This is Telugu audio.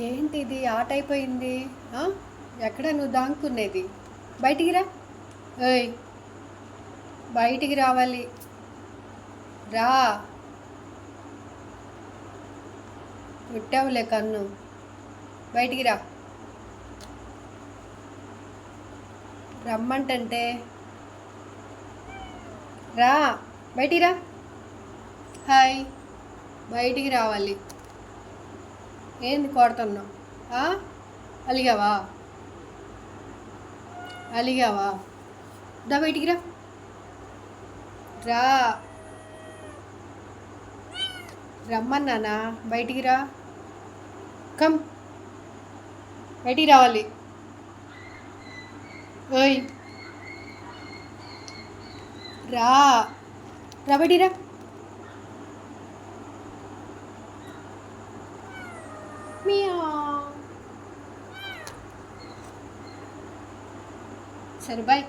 ఏంటి ఇది? ఆట అయిపోయింది. ఎక్కడ నువ్వు దాంకునేది బయటికి రా. ఏయ్ బయటికి రావాలి. రా. పుట్టావులే కన్ను. బయటికి రా. రమ్మంటంటే. రా. బయటికి రా. హాయ్. బయటికి రావాలి. ఏంది కొడుతున్నావు? అలిగావా? అలిగావా? దా బయటికి రా. రా. రమ్మన్నానా బయటికి రా. కమ్. బయటికి రావాలి. ఓయ్. రా. రా బయటికి రా. ಸರಿ ಬಾಯ್